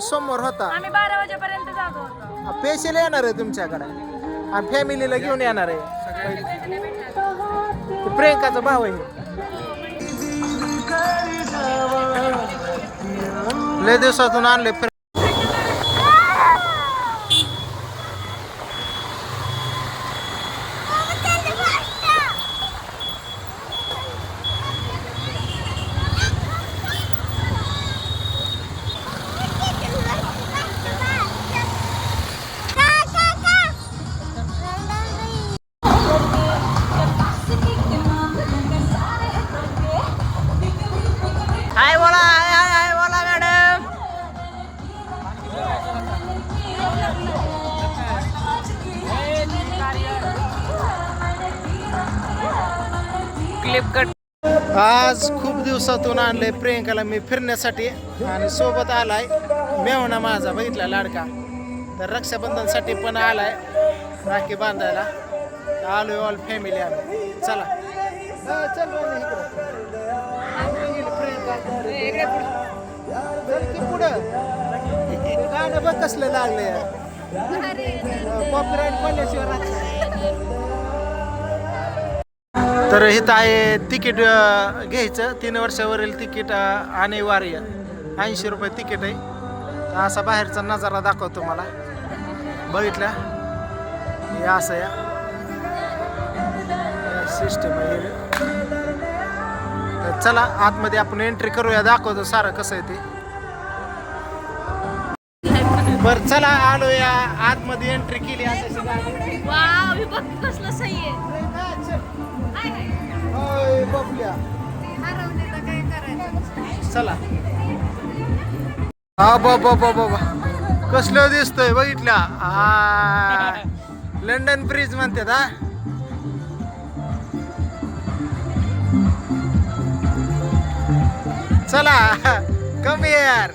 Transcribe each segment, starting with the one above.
समोर होता. आम्ही बारा वाजेपर्यंत जातो होतो. पेशल येणार आहे तुमच्याकडे. आणि फॅमिलीला घेऊन येणार आहे. ते प्रियंकाचा भाऊ आहे. लय दिवसातून आणले क्लिप कट आज खूप दिवसातून आणलंय प्रियंकाला मी फिरण्यासाठी आणि सोबत आलाय मेवणा माझा बघितला लाडका. तर रक्षाबंधनसाठी पण आलाय राखी बांधायला. आलोय ऑल फॅमिली आम्ही. चला. पुढं. गाणं बघ कसलं लागलंय कॉपीराईट पडल्याशिवाय. तर इथं आहे तिकीट घ्यायचं. तीन वर्षावरील तिकीट अं, अनिवार्य ऐंशी रुपये तिकीट आहे. असा बाहेरचा नजारा दाखवतो मला. बघितला? हे असं या. सिस्टम आहे. तर चला आतमध्ये आपण एंट्री करूया. दाखवतो सारं कसं आहे ते. बरं चला आलो या आतमध्ये एंट्री केली असं कसलं सही आहे. बबल्या. चला. हा बाबा बाबा बाबा कसलं दिसतोय बघितला लंडन ब्रिज म्हणतात हा. चला. कमी यार.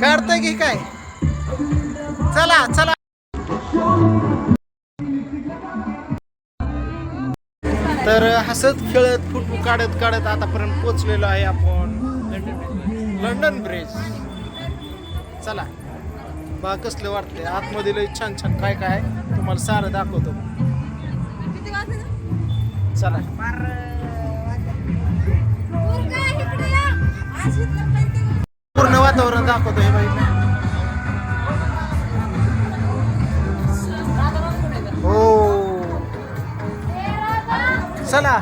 काढतंय की काय? चला चला. तर हसत खेळत फुटू काढत काढत आतापर्यंत पोचलेलो आहे आपण लंडन ब्रिज. चला. बा कसलं वाटतंय? आतमध्ये लय छान छान काय काय तुम्हाला सारं दाखवतो. चला. पूर्ण वातावरण दाखवतो हे बाई. चला.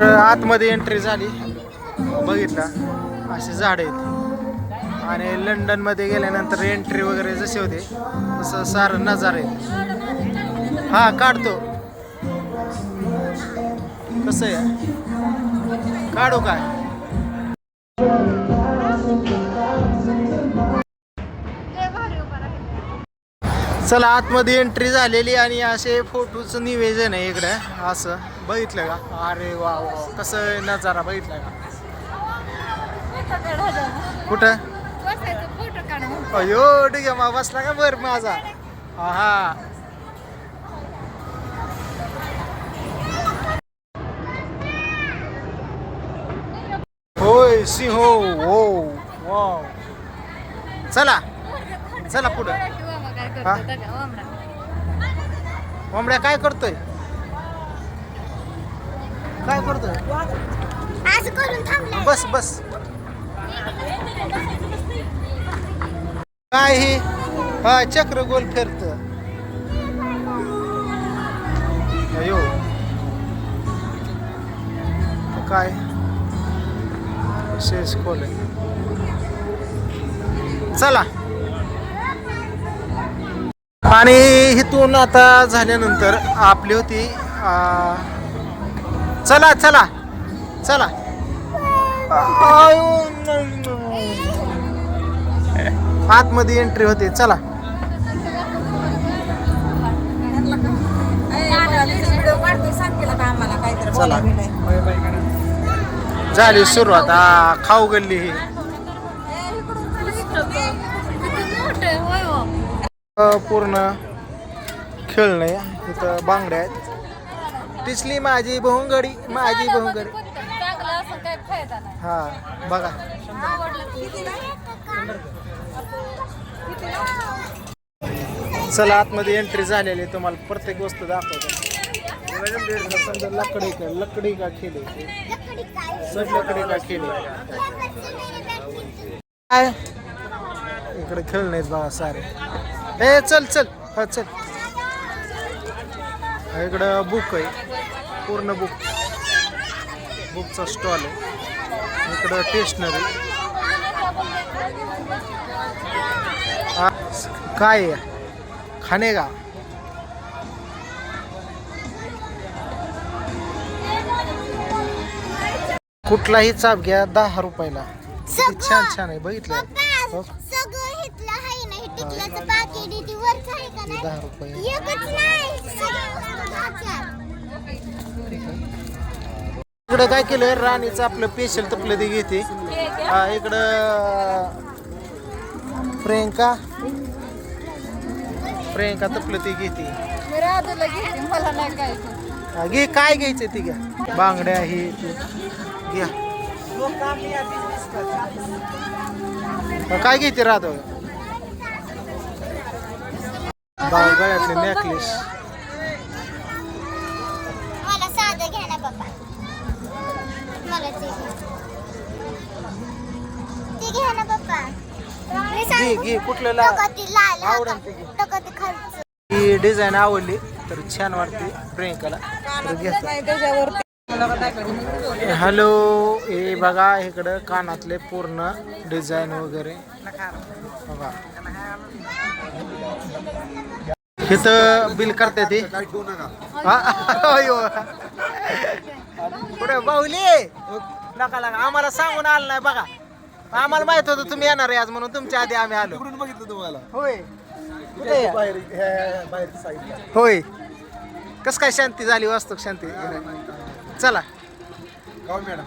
आतमध्ये एंट्री झाली. बघितलं. असे झाड आहेत. आणि लंडनमध्ये गेल्यानंतर एंट्री वगैरे जसे होते तसं सारं नजारे. हा काढतो. कसं आहे? काढू काय? चला आतमध्ये एंट्री झालेली आणि असे फोटोचं निवेदन आहे इकडं. असं बघितलं का? अरे वा वा कसं नजारा बघितलं का? कुठं? अयो ठीक आहे मग बसला का बर माझा? हा होय सिंह हो वाव. चला चला पुढं. हा? कोंबड्या काय करतोय? काय करतोय? बस बस. काय हे? हा चक्र गोल फिरत. अयो. काय? शेष खोल चला. आणि इथून आता झाल्यानंतर आपली होती आ, चला चला चला. आतमध्ये एंट्री होते. चला. चला. झाली सुरुवात. खाऊ गल्ली ही. पूर्ण खेळणे तिथं बांगड्या आहेत. तिसली माझी बहुंगडी माझी बहुंगडी. हा बघा. चला आतमध्ये एंट्री झालेली आहे. तुम्हाला प्रत्येक वस्तू दाखवतो. समजा लकडी का लकडी का खेळी सर लकडी का खेळी काय? इकडे खेळणे आहेत बाबा सारे. ए चल चल. हा चल. इकडं बुक आहे. पूर्ण बुक बुकचा स्टॉल आहे. इकडं स्टेशनरी काय खाणे का? कुठलाही चाप घ्या दहा रुपयाला. छान छान आहे बघितलं. हो. दहा रुपये. इकडं काय केलं? राणीचं आपलं स्पेशल तपलं ते घेते. इकडं प्रियंका. प्रियंका तपलं ते घेते. घे काय घ्यायचं ती घ्या. बांगड्या हे ते. घ्या. काय घेते राहतो गळ्यातले नेकलेस मला साधं घ्या ना पप्पा मला ते घ्या. ते घ्या ना पप्पा मी घे कुठलं ला. ही डिझाईन आवडली तर छान वाटते प्रियंकाला. हॅलो हे बघा इकडं कानातले पूर्ण डिझाईन वगैरे. बघा. इथं बिल करते ते. पुढे बाहुली? नका लागा. आम्हाला सांगून आलं नाही बघा. आम्हाला माहीत होतं तुम्ही येणार आहे आज म्हणून तुमच्या आधी आम्ही आलो. बघितलं तुम्हाला. होय. कुठे आहे? बाहेर ह्या बाहेरच्या साईडला होय. कस काय शांती झाली वास्तव शांती? चला. मॅडम.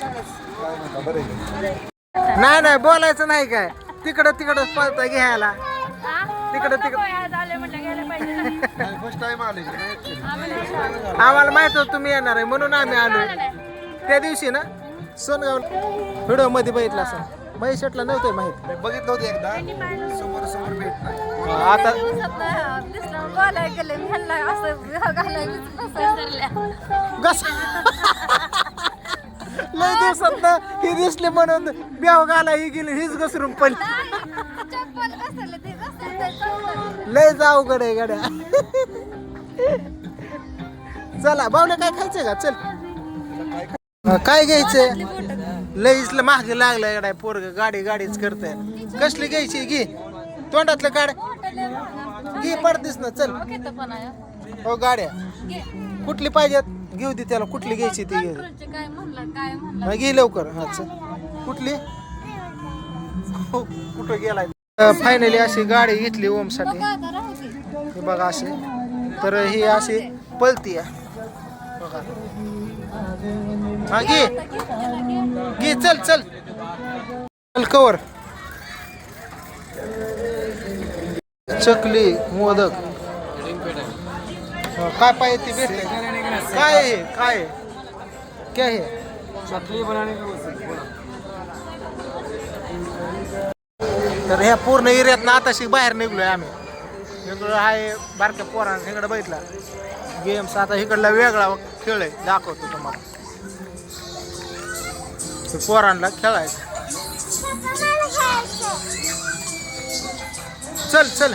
काय म्हणता बरं आहे. का? नाही नाही बोलायचं नाही काय. तिकडं तिकडं पळता घ्यायला. तिकडं तिकडं. नाही फर्स्ट टाइम आले. आम्हाला माहीत होतं तुम्ही येणार आहे म्हणून आम्ही आलो त्या दिवशी ना? सोनगाव व्हिडिओमध्ये बघितला असं. महेश शेटला नव्हतं माहीत. नाही, बघितलं होतं एकदा. समोर समोर भेट नाही. आता गेले कस लय दिवसात ना ही दिसली म्हणून ब्याव घाला ही गेली हीच घसरून पण लय जाऊ गडे गड्या. चला बावले काय खायचंय का? चल. काय घ्यायचंय? लईच महाग लागलं गड्या पोरग गाडी गाडीच करते कसली घ्यायची घे. तोंडातलं काढ. घे पडतीस ना चल. हो गाड्या. कुठली पाहिजेत? घेऊ दे त्याला कुठली घ्यायची ती. घे घे लवकर. हा चल. कुठली? हो, कुठं गेलाय? फायनली अशी गाडी घेतली ओमसाठी. हे बघा असे तर ही अशी पलती आहे. बघा. हा घे. घे चल चल. चल कवर चकली मोदक. हा, काय पाहिजे ती भेटते काय आहे? काय आहे? काय आहे? तर ह्या पूर्ण एरियात ना आताशी बाहेर निघलोय आम्ही. इकडं आहे बारक्या पोरांना इकडं बघितला. गेम्स आता इकडला वेगळा खेळ आहे दाखवतो तुम्हाला. पोरांना खेळायचं. चल चल.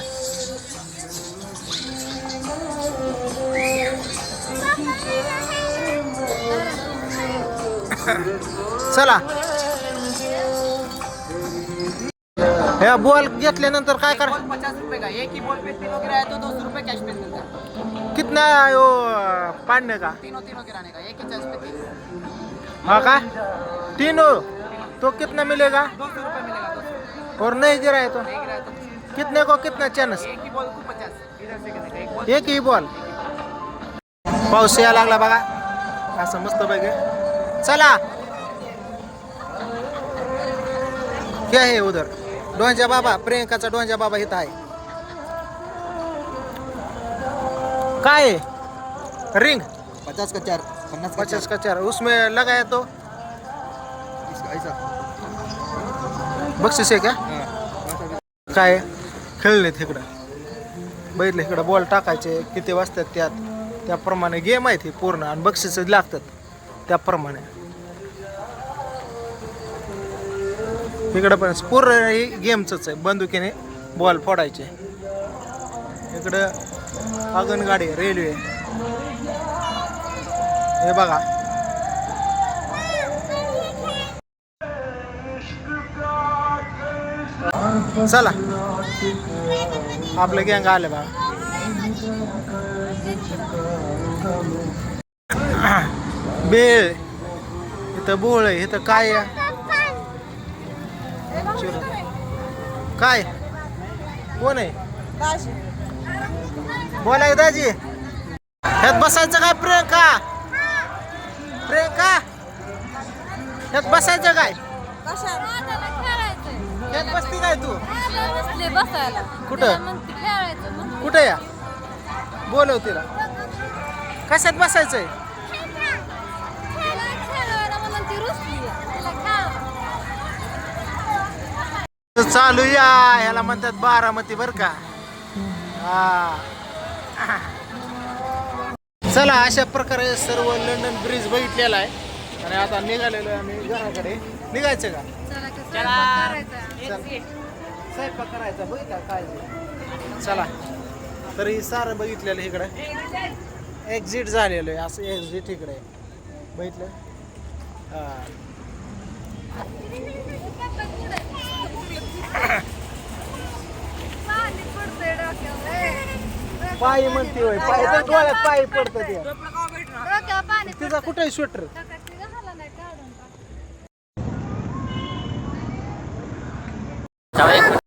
चला. ह्या बॉल घेतल्यानंतर काय कर? पचास रुपए का? एक ही बॉल पे तीनों गिराया तो दो सौ रुपए कैश पे मिलता है कितना यो पाडणे का? तीनों तीनों का एक ही पे तीन हाँ का? तीनों तो कितना मिलेगा? दो सौ रुपए मिलेगा दो सौ और नहीं गिरा है तो? नहीं गिराया तो. कितने को कितना चांस एक ही बॉल को पचास. इधर से का एक बॉल एक ही बॉल पाऊस यायला लागला बघा. असं मस्त बघ चला. क्या है उधर? डोंजा बाबा प्रियंकाचा डोंजा बाबा इथं आहे. काय? रिंग? पचास का चार? पन्नास का पचास का चार. उसमें लगाया तो चार इसका ऐसा. बक्षीस आहे का? काय खेळले तिकडं बघितलं इकडं बॉल टाकायचे. किती वाजतात त्यात? त्याप्रमाणे गेम आहे ती पूर्ण. आणि बक्षीस लागतात. त्याप्रमाणे. इकडं पण पूर्ण हे गेमचंच आहे. बंदुकीने बॉल फोडायचे. इकडं आगनगाडी रेल्वे. हे बघा. चला. आपलं गँग आले बा. बेळ इथं बोळ आहे. इथं काय आहे? काय? कोण आहे? बोलाय दाजी. ह्यात बसायचं काय प्रियंका? प्रियंका? ह्यात बसायचं काय? ह्यात बसती काय तू? बसायला कुठं? कुठे या? बोलव तिला. कशात बसायचंय? चालू या ह्याला म्हणतात बारामती बर का हा चला अशा प्रकारे सर्व लंडन ब्रिज बघितलेला आहे आणि आता निघालेलो आहे आम्ही घराकडे निघायचं का स्वयंपाक करायचा बघितला काय. चला तर ही सारं बघितलेलं इकडं एक्झिट झालेलं आहे असं एक्झिट इकडे आहे. बघितलं हा पायी म्हणते होय पाय तर डोळ्यात पायी पडतं ते. तिचा कुठे स्वेटर